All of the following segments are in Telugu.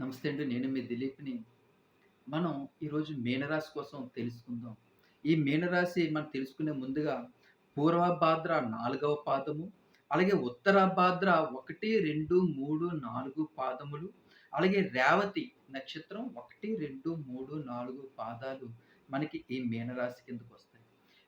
నమస్తే అండి. నేను మీ దిలీప్‌ని. మనం ఈరోజు మీనరాశి కోసం తెలుసుకుందాం. ఈ మీనరాశి మనం తెలుసుకునే ముందుగా పూర్వభాద్ర నాలుగవ పాదము, అలాగే ఉత్తరాభాద్ర 1, 2, 3, 4 పాదములు, అలాగే రేవతి నక్షత్రం 1, 2, 3, 4 పాదాలు మనకి ఈ మీనరాశి కిందకొస్తాయి.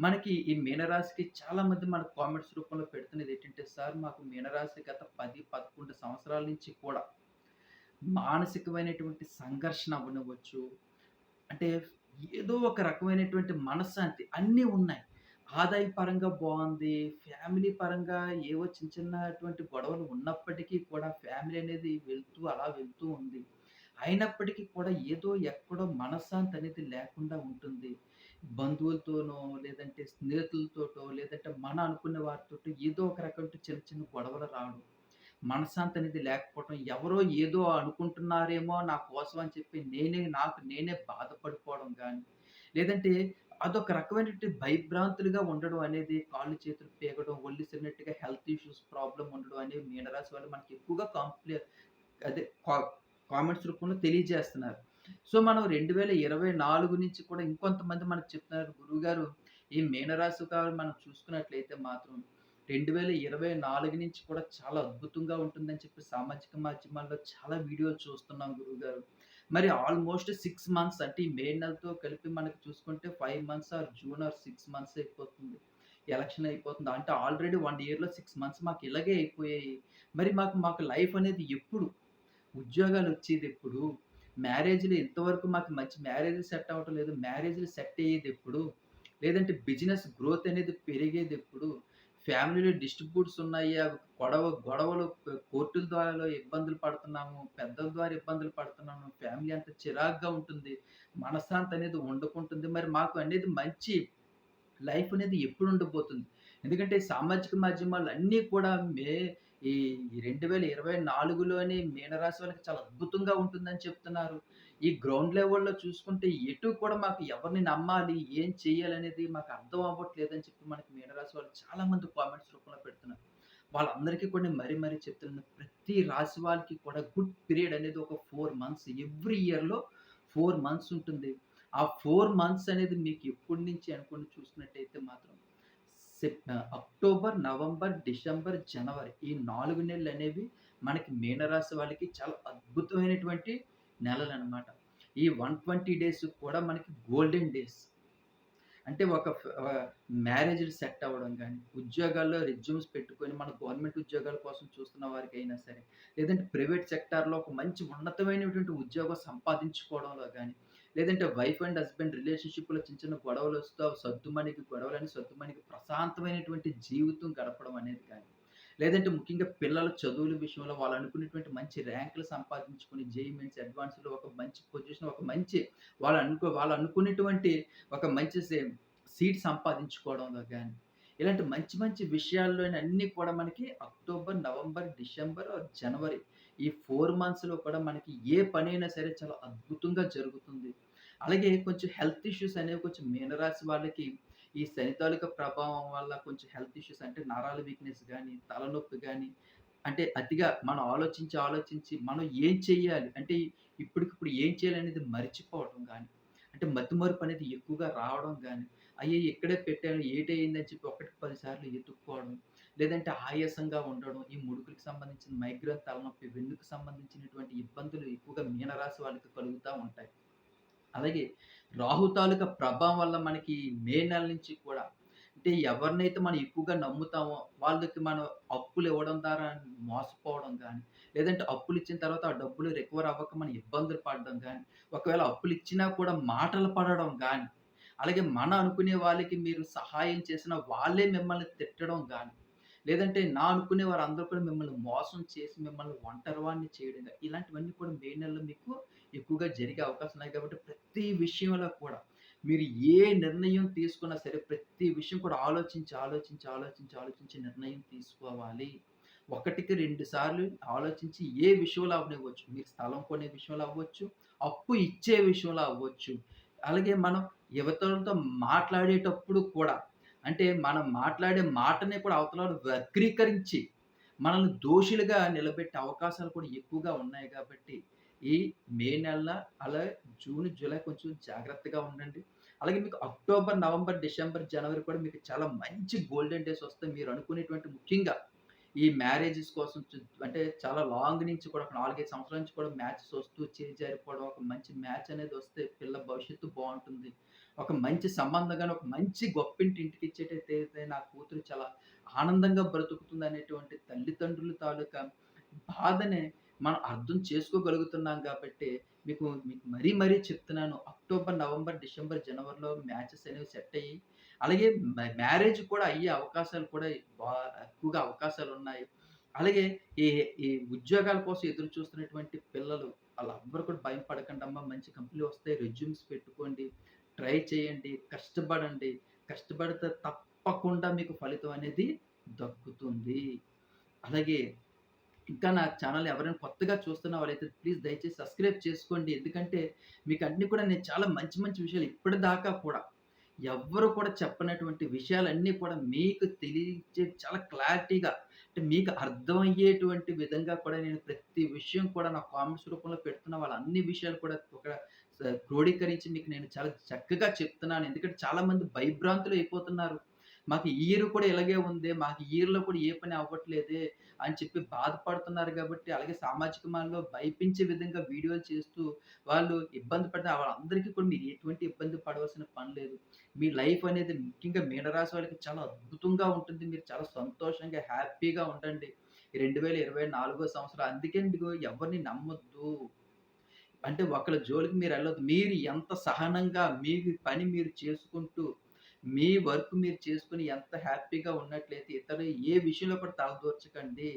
మనకి ఈ మీనరాశికి చాలామంది మనకు కామెంట్స్ రూపంలో పెడుతున్నది ఏంటంటే, "సార్ మాకు మీనరాశి గత 10, 11 సంవత్సరాల నుంచి కూడా మానసికమైనటువంటి సంఘర్షణ ఉండవచ్చు అంటే ఏదో ఒక రకమైనటువంటి మనశ్శాంతి అన్నీ ఉన్నాయి. ఆదాయ పరంగా బాగుంది ఫ్యామిలీ పరంగా ఏవో చిన్న చిన్నటువంటి గొడవలు ఉన్నప్పటికీ కూడా ఫ్యామిలీ అనేది వెళ్తూ అలా వెళ్తూ ఉంది. అయినప్పటికీ కూడా ఏదో ఎక్కడో మనశ్శాంతి అనేది లేకుండా ఉంటుంది. బంధువులతోనో, లేదంటే స్నేహితులతోటో, లేదంటే మన అనుకున్న వారితోటో ఏదో ఒక రకమైన చిన్న చిన్న గొడవలు రావడం. మనశ్శాంతి అనేది లేకపోవడం ఎవరో ఏదో అనుకుంటున్నారేమో నా కోసం అని చెప్పి నేనే నాకు నేనే బాధపడిపోవడం కానీ లేదంటే అదొక రకమైనటువంటి భయభ్రాంతులుగా ఉండడం అనేది, కాళ్ళు చేతులు పీకడం, ఒళ్ళు హెల్త్ ఇష్యూస్ ప్రాబ్లం ఉండడం అనేది మీనరాశి వాళ్ళు మనకి ఎక్కువగా కాంప్లే అదే కా కామెంట్స్ రూపంలో తెలియజేస్తున్నారు. సో, మనం 2024 నుంచి కూడా ఇంకొంతమంది మనకు చెప్తున్నారు, "గురువుగారు ఈ మీనరాశి గారు మనం చూసుకున్నట్లయితే మాత్రం 2024 నుంచి కూడా చాలా అద్భుతంగా ఉంటుందని" చెప్పి సామాజిక మాధ్యమాల్లో చాలా వీడియోలు చూస్తున్నాం గురువుగారు. మరి ఆల్‌మోస్ట్ సిక్స్ మంత్స్ అంటే ఈ మే నెలతో కలిపి మనకు చూసుకుంటే five months or June or six months అయిపోతుంది. ఎలక్షన్ అయిపోతుంది. అంటే ఆల్రెడీ వన్ ఇయర్‌లో సిక్స్ మంత్స్ మాకు ఇలాగే అయిపోయాయి. మరి మాకు మాకు లైఫ్ అనేది ఎప్పుడు? ఉద్యోగాలు వచ్చేది ఎప్పుడు మ్యారేజ్‌లు ఇంతవరకు మాకు మంచి మ్యారేజ్ సెట్ అవ్వటం లేదు. మ్యారేజ్‌లు సెట్ అయ్యేదెప్పుడు? లేదంటే బిజినెస్ గ్రోత్ అనేది పెరిగేది ఎప్పుడు ఫ్యామిలీలో డిస్ట్రిబ్యూట్స్ ఉన్నాయి. గొడవ గొడవలు కోర్టుల ద్వారా ఇబ్బందులు పడుతున్నాము. పెద్దల ద్వారా ఇబ్బందులు పడుతున్నాము. ఫ్యామిలీ అంత చిరాగ్గా ఉంటుంది. మనశ్శాంతి అనేది ఉండకుంటుంది. మరి మాకు అనేది మంచి లైఫ్ అనేది ఎప్పుడు ఉండబోతుంది? ఎందుకంటే సామాజిక మాధ్యమాలు అన్నీ కూడా మే ఈ 2024లోనే మీనరాశి వాళ్ళకి చాలా అద్భుతంగా ఉంటుందని చెప్తున్నారు. ఈ గ్రౌండ్ లెవెల్‌లో చూసుకుంటే ఎటు కూడా మాకు ఎవరిని నమ్మాలి? ఏం చేయాలనేది మాకు అర్థం అవ్వట్లేదని చెప్పి మనకి మీనరాశి వాళ్ళు చాలామంది కామెంట్స్ రూపంలో పెడుతున్నారు. వాళ్ళందరికీ కూడా మరీ మరీ చెప్తున్నాను. ప్రతి రాశి వాళ్ళకి కూడా గుడ్ పీరియడ్ అనేది ఒక ఫోర్ మంత్స్ ఎవ్రీ ఇయర్‌లో ఫోర్ మంత్స్ ఉంటుంది. ఆ ఫోర్ మంత్స్ అనేది మీకు ఎప్పటి నుంచి అనుకుని చూసినట్టయితే మాత్రం సెప్ అక్టోబర్, నవంబర్, డిసెంబర్, జనవరి ఈ నాలుగు నెలలు అనేవి మనకి మీనరాశి వాళ్ళకి చాలా అద్భుతమైనటువంటి నెలలు అనమాట ఈ 120 డేస్ కూడా మనకి గోల్డెన్ డేస్. అంటే ఒక మ్యారేజ్ సెట్ అవ్వడం కానీ ఉద్యోగాల్లో రెజ్యూమ్స్ పెట్టుకొని మన గవర్నమెంట్ ఉద్యోగాల కోసం చూస్తున్న వారికి అయినా సరే, లేదంటే ప్రైవేట్ సెక్టార్‌లో ఒక మంచి ఉన్నతమైనటువంటి ఉద్యోగం సంపాదించుకోవడంలో కానీ లేదంటే వైఫ్ అండ్ హస్బెండ్ రిలేషన్‌షిప్‌లో చిన్న చిన్న గొడవలు వస్తూ సద్దుమణికి గొడవలని సద్దుమణికి ప్రశాంతమైనటువంటి జీవితం గడపడం అనేది కానీ లేదంటే ముఖ్యంగా పిల్లల చదువుల విషయంలో వాళ్ళు అనుకునేటువంటి మంచి ర్యాంకులు సంపాదించుకొని జేఈమెంట్స్ అడ్వాన్స్‌లో ఒక మంచి పొజిషన్, ఒక మంచి వాళ్ళు అనుకో వాళ్ళు అనుకునేటువంటి ఒక మంచి సీట్ సంపాదించుకోవడంలో కానీ ఇలాంటి మంచి మంచి విషయాల్లోని అన్నీ కూడా మనకి అక్టోబర్, నవంబర్, డిసెంబర్ జనవరి ఈ ఫోర్ మంత్స్‌లో కూడా మనకి ఏ పనైనా సరే చాలా అద్భుతంగా జరుగుతుంది. అలాగే కొంచెం హెల్త్ ఇష్యూస్ అనేవి కొంచెం మీనరాశి వాళ్ళకి ఈ శనితాలిక ప్రభావం వల్ల కొంచెం హెల్త్ ఇష్యూస్ అంటే నరాల వీక్‌నెస్ కానీ తలనొప్పి కానీ అంటే అతిగా మనం ఆలోచించి, ఆలోచించి మనం ఏం చేయాలి? అంటే ఇప్పటికిప్పుడు ఏం చేయాలనేది మర్చిపోవడం కానీ అంటే మతిమరుపు అనేది ఎక్కువగా రావడం కానీ అయ్యే ఇక్కడే పెట్టాను ఏటయిందని చెప్పి ఒకటికి 10 సార్లు లేదంటే ఆయాసంగా ఉండడం, ఈ ముడుకులకు సంబంధించిన మైగ్రేన్ తలనొప్పి, వెన్నుకు సంబంధించినటువంటి ఇబ్బందులు ఎక్కువగా మీనరాశి వాళ్ళకి కలుగుతూ ఉంటాయి. అలాగే రాహు తాలూకా ప్రభావం వల్ల మనకి మే నెల నుంచి కూడా అంటే ఎవరినైతే మనం ఎక్కువగా నమ్ముతామో వాళ్ళకి మనం అప్పులు ఇవ్వడం ద్వారా మోసపోవడం కానీ లేదంటే అప్పులు ఇచ్చిన తర్వాత ఆ డబ్బులు రికవర్ అవ్వక మనం ఇబ్బందులు పడడం కానీ ఒకవేళ అప్పులు ఇచ్చినా కూడా మాటలు పడడం కానీ అలాగే మన అనుకునే వాళ్ళకి మీరు సహాయం చేసిన వాళ్ళే మిమ్మల్ని తిట్టడం కానీ లేదంటే నా అనుకునే వారు అందరూ కూడా మిమ్మల్ని మోసం చేసి మిమ్మల్ని ఒంటరివాన్ని చేయడం ఇలాంటివన్నీ కూడా మే నెలలో మీకు ఎక్కువగా జరిగే అవకాశం ఉన్నాయి కాబట్టి ప్రతి విషయంలో కూడా మీరు ఏ నిర్ణయం తీసుకున్నా సరే ప్రతి విషయం కూడా ఆలోచించి, ఆలోచించి, ఆలోచించి, ఆలోచించి నిర్ణయం తీసుకోవాలి. ఒకటికి రెండు సార్లు ఆలోచించి ఏ విషయంలో అవ్వనివ్వచ్చు. మీరు స్థలం కొనే విషయంలో అవ్వచ్చు, అప్పు ఇచ్చే విషయంలో అవ్వచ్చు. అలాగే మనం యువతలతో మాట్లాడేటప్పుడు కూడా అంటే మనం మాట్లాడే మాటని కూడా అవతల వక్రీకరించి మనల్ని దోషులుగా నిలబెట్టే అవకాశాలు కూడా ఎక్కువగా ఉన్నాయి కాబట్టి ఈ మే నెల అలాగే జూన్, జూలై కొంచెం జాగ్రత్తగా ఉండండి. అలాగే మీకు అక్టోబర్, నవంబర్, డిసెంబర్, జనవరి కూడా మీకు చాలా మంచి గోల్డెన్ డేస్ వస్తాయి. మీరు అనుకునేటువంటి ముఖ్యంగా ఈ మ్యారేజెస్ కోసం అంటే చాలా లాంగ్ నుంచి కూడా ఒక 4, 5 సంవత్సరాల నుంచి కూడా మ్యాచెస్ వస్తూ చేజారిపోవడం, ఒక మంచి మ్యాచ్ అనేది వస్తే పిల్ల భవిష్యత్తు బాగుంటుంది ఒక మంచి సంబంధం ఒక మంచి గొప్పింటి ఇచ్చేటైతే నా కూతురు చాలా ఆనందంగా బ్రతుకుతుంది అనేటువంటి తల్లిదండ్రుల తాలూకా బాధనే మనం అర్థం చేసుకోగలుగుతున్నాం కాబట్టి మీకు మీకు మరీ మరీ చెప్తున్నాను. అక్టోబర్, నవంబర్, డిసెంబర్, జనవరిలో మ్యాచెస్ అనేవి సెట్ అయ్యి, అలాగే మ్యారేజ్ కూడా అయ్యే అవకాశాలు కూడా ఎక్కువగా ఎక్కువగా అవకాశాలున్నాయి. అలాగే ఈ ఈ ఉద్యోగాల కోసం ఎదురు చూస్తున్నటువంటి పిల్లలు వాళ్ళందరూ కూడా భయం పడకండమ్మా మంచి కంపెనీలు వస్తాయి. రెజ్యూమ్స్ పెట్టుకోండి. ట్రై చేయండి. కష్టపడండి. కష్టపడితే తప్పకుండా మీకు ఫలితం అనేది దక్కుతుంది. అలాగే ఇంకా నా ఛానల్ ఎవరైనా కొత్తగా చూస్తున్న వాళ్ళైతే ప్లీజ్ దయచేసి సబ్స్క్రైబ్ చేసుకోండి. ఎందుకంటే మీకు అన్ని కూడా నేను చాలా మంచి మంచి విషయాలు ఇప్పటిదాకా కూడా ఎవ్వరు కూడా చెప్పనటువంటి విషయాలన్నీ కూడా మీకు తెలియచే చాలా క్లారిటీగా అంటే మీకు అర్థమయ్యేటువంటి విధంగా కూడా నేను ప్రతి విషయం కూడా నా కామెంట్స్ రూపంలో పెడుతున్న వాళ్ళ అన్ని విషయాలు కూడా ఒక క్రోడీకరించి మీకు నేను చాలా చక్కగా చెప్తున్నాను. ఎందుకంటే చాలామంది భయభ్రాంతులు అయిపోతున్నారు. మాకు ఇయర్ కూడా ఇలాగే ఉంది మాకు ఇయర్‌లో కూడా ఏ పని అవ్వట్లేదే అని చెప్పి బాధపడుతున్నారు కాబట్టి అలాగే సామాజిక మాధ్యమాల్లో భయపించే విధంగా వీడియోలు చేస్తూ వాళ్ళు ఇబ్బంది పడితే వాళ్ళందరికీ కూడా మీరు ఎటువంటి ఇబ్బంది పడవలసిన పని లేదు. మీ లైఫ్ అనేది ముఖ్యంగా మీనరాశి వాళ్ళకి చాలా అద్భుతంగా ఉంటుంది. మీరు చాలా సంతోషంగా, హ్యాపీగా ఉండండి. రెండు వేల ఇరవై నాలుగో సంవత్సరం అందుకే మీకు ఎవరిని నమ్మొద్దు. అంటే ఒకళ్ళ జోలికి మీరు వెళ్ళొద్దు మీరు ఎంత సహనంగా మీ పని మీరు చేసుకుంటూ, మీ వర్క్ మీరు చేసుకుని ఎంత హ్యాపీగా ఉన్నట్లయితే ఇతరులు ఏ విషయంలో కూడా తలదూర్చకండి.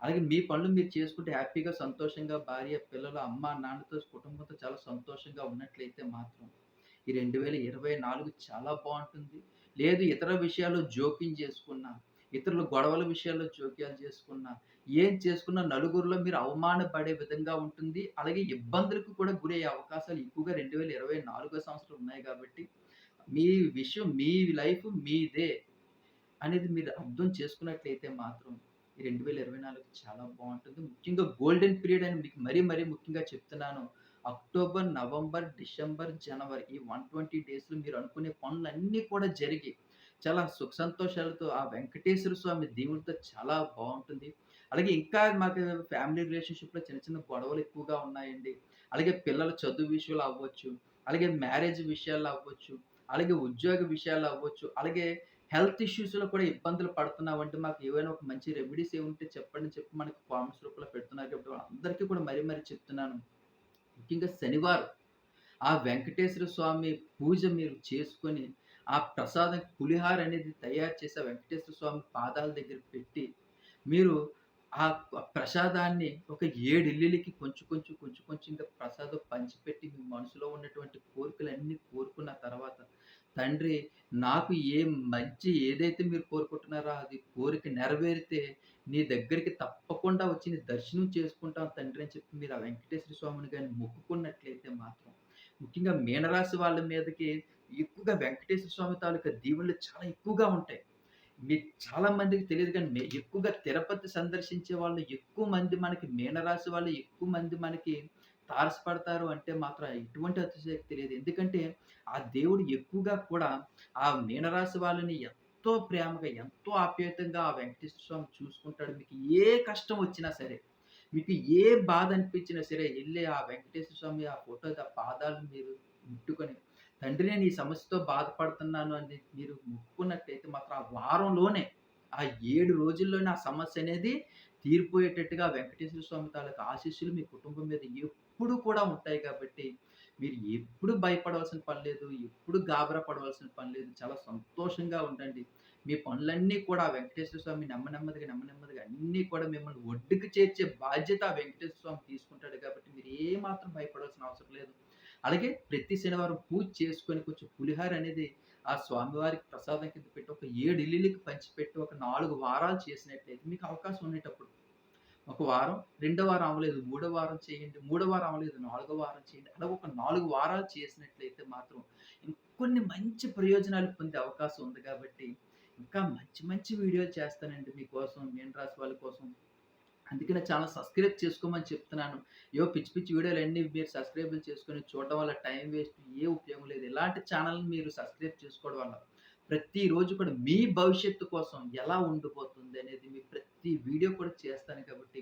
అలాగే మీ పనులు మీరు చేసుకుంటే హ్యాపీగా, సంతోషంగా భార్య, పిల్లలు, అమ్మ, నాన్నతో కుటుంబంతో చాలా సంతోషంగా ఉన్నట్లయితే మాత్రం ఈ 2024 చాలా బాగుంటుంది లేదు ఇతర విషయాల్లో జోక్యం చేసుకున్నా, ఇతరుల గొడవల విషయాల్లో జోక్యాలు చేసుకున్నా, ఏం చేసుకున్నా నలుగురిలో మీరు అవమానపడే విధంగా ఉంటుంది. అలాగే ఇబ్బందులకు కూడా గురయ్యే అవకాశాలు ఎక్కువగా 2024 సంవత్సరం ఉన్నాయి కాబట్టి మీ విషయం మీ లైఫ్ మీదే అనేది మీరు అర్థం చేసుకున్నట్లయితే మాత్రం ఈ 2024 చాలా బాగుంటుంది ముఖ్యంగా గోల్డెన్ పీరియడ్ అని మీకు మరీ మరీ ముఖ్యంగా చెప్తున్నాను. అక్టోబర్, నవంబర్, డిసెంబర్, జనవరి ఈ 120 డేస్‌లో మీరు అనుకునే పనులన్నీ కూడా జరిగి, చాలా సుఖ సంతోషాలతో ఆ వెంకటేశ్వర స్వామి దేవుడితో చాలా బాగుంటుంది అలాగే ఇంకా మాకు ఫ్యామిలీ రిలేషన్‌షిప్‌లో చిన్న చిన్న గొడవలు ఎక్కువగా ఉన్నాయండి. అలాగే పిల్లల చదువు విషయాలు అవ్వచ్చు, అలాగే మ్యారేజ్ విషయాల్లో అవ్వచ్చు, అలాగే ఉద్యోగ విషయాల్లో అవ్వచ్చు, అలాగే హెల్త్ ఇష్యూస్‌లో కూడా ఇబ్బందులు పడుతున్నామంటే మాకు ఏవైనా ఒక మంచి రెమెడీస్ ఏముంటే చెప్పండి చెప్పి మనకి కామెంట్స్ రూపంలో పెడుతున్నారు కాబట్టి అందరికీ కూడా మరీ మరీ చెప్తున్నాను. ముఖ్యంగా శనివారం ఆ వెంకటేశ్వర స్వామి పూజ మీరు చేసుకొని, ఆ ప్రసాదం పులిహార అనేది తయారు చేసి ఆ వెంకటేశ్వర స్వామి పాదాల దగ్గర పెట్టి, మీరు ఆ ప్రసాదాన్ని ఒక 7 ఇల్లులకి కొంచెం కొంచెం, కొంచెం ఇంకా ప్రసాదం పంచిపెట్టి మీ మనసులో ఉన్నటువంటి కోరికలన్నీ తండ్రి నాకు ఏ మంచి ఏదైతే మీరు కోరుకుంటున్నారో అది కోరిక నెరవేరితే నీ దగ్గరికి తప్పకుండా వచ్చి నీ దర్శనం చేసుకుంటాను తండ్రి అని చెప్పి మీరు ఆ వెంకటేశ్వర స్వామిని కానీ మొక్కుకున్నట్లయితే మాత్రం, ముఖ్యంగా మీనరాశి వాళ్ళ మీదకి ఎక్కువగా వెంకటేశ్వర స్వామి తాలూకా దీవెనలు చాలా ఎక్కువగా ఉంటాయి. మీకు చాలా మందికి తెలియదు కానీ మే ఎక్కువగా తిరుపతి సందర్శించే వాళ్ళు ఎక్కువ మంది మనకి మీనరాశి వాళ్ళు ఎక్కువ మంది మనకి తారసపడతారు అంటే మాత్రం ఎటువంటి అతిశయోక్తి లేదు. ఎందుకంటే ఆ దేవుడు ఎక్కువగా కూడా ఆ మీనరాశి వాళ్ళని ఎంతో ప్రేమగా, ఎంతో ఆప్యాయతంగా ఆ వెంకటేశ్వర స్వామి చూసుకుంటాడు. మీకు ఏ కష్టం వచ్చినా సరే, మీకు ఏ బాధ అనిపించినా సరే వెళ్ళి ఆ వెంకటేశ్వర స్వామి ఆ ఫోటో ఆ పాదాలు మీరు ముట్టుకొని, తండ్రి నేను ఈ సమస్యతో బాధపడుతున్నాను అని మీరు ముక్కున్నట్టయితే మాత్రం ఆ వారంలోనే, ఆ ఏడు రోజుల్లోనే ఆ సమస్య అనేది తీరిపోయేటట్టుగా వెంకటేశ్వర స్వామి తాలూకు ఆశీస్సులు మీ కుటుంబం మీద ఎప్పుడూ కూడా ఉంటాయి కాబట్టి, మీరు ఎప్పుడు భయపడవలసిన పని లేదు. ఎప్పుడు గాబరా పడవలసిన పని లేదు. చాలా సంతోషంగా ఉండండి. మీ పనులన్నీ కూడా ఆ వెంకటేశ్వర స్వామి నెమ్మ నెమ్మదిగా, నెమ్మ నెమ్మదిగా అన్నీ కూడా మిమ్మల్ని ఒడ్డుకు చేర్చే బాధ్యత ఆ వెంకటేశ్వర స్వామి తీసుకుంటాడు కాబట్టి మీరు ఏమాత్రం భయపడవలసిన భయపడాల్సిన అవసరం లేదు. అలాగే ప్రతి శనివారం పూజ చేసుకొని కొంచెం పులిహోర అనేది ఆ స్వామివారికి ప్రసాదం కింద పెట్టి ఒక ఏడు ఇల్లులకి పంచిపెట్టి ఒక నాలుగు వారాలు చేసినట్లయితే మీకు అవకాశం ఉండేటప్పుడు, ఒక వారం, రెండో వారం అవ్వలేదు మూడో వారం చేయండి, మూడో వారం అవ్వలేదు నాలుగో వారం చేయండి. అలా ఒక నాలుగు వారాలు చేసినట్లయితే మాత్రం ఇంకొన్ని మంచి ప్రయోజనాలు పొందే అవకాశం ఉంది కాబట్టి, ఇంకా మంచి మంచి వీడియోలు చేస్తానండి మీకోసం, నేను రాసి వాళ్ళ కోసం. అందుకే నా ఛానల్ సబ్స్క్రైబ్ చేసుకోమని చెప్తున్నాను. ఏవో పిచ్చి పిచ్చి వీడియోలు అన్ని మీరు సబ్స్క్రైబ్ చేసుకొని చూడడం వల్ల టైం వేస్ట్ ఏ ఉపయోగం లేదు. ఇలాంటి ఛానల్‌ని మీరు సబ్స్క్రైబ్ చేసుకోవడం వల్ల ప్రతిరోజు కూడా మీ భవిష్యత్తు కోసం ఎలా ఉండిపోతుంది అనేది మీ ప్రతి వీడియో కూడా చేస్తాను కాబట్టి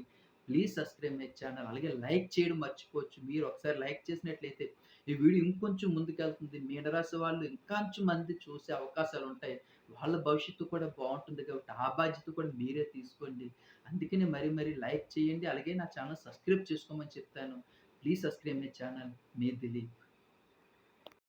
ప్లీజ్ సబ్స్క్రైబ్ మై ఛానల్. అలాగే లైక్ చేయడం మర్చిపోవచ్చు. మీరు ఒకసారి లైక్ చేసినట్లయితే ఈ వీడియో ఇంకొంచెం ముందుకెళ్తుంది. మీనరాశి వాళ్ళు ఇంకొంచెం మంది చూసే అవకాశాలు ఉంటాయి వాళ్ళ భవిష్యత్తు కూడా బాగుంటుంది కాబట్టి ఆ బాధ్యత కూడా మీరే తీసుకోండి. అందుకనే మరీ మరీ లైక్ చేయండి. అలాగే నా ఛానల్ సబ్స్క్రైబ్ చేసుకోమని చెప్తాను. Please subscribe my channel. Me Dilip.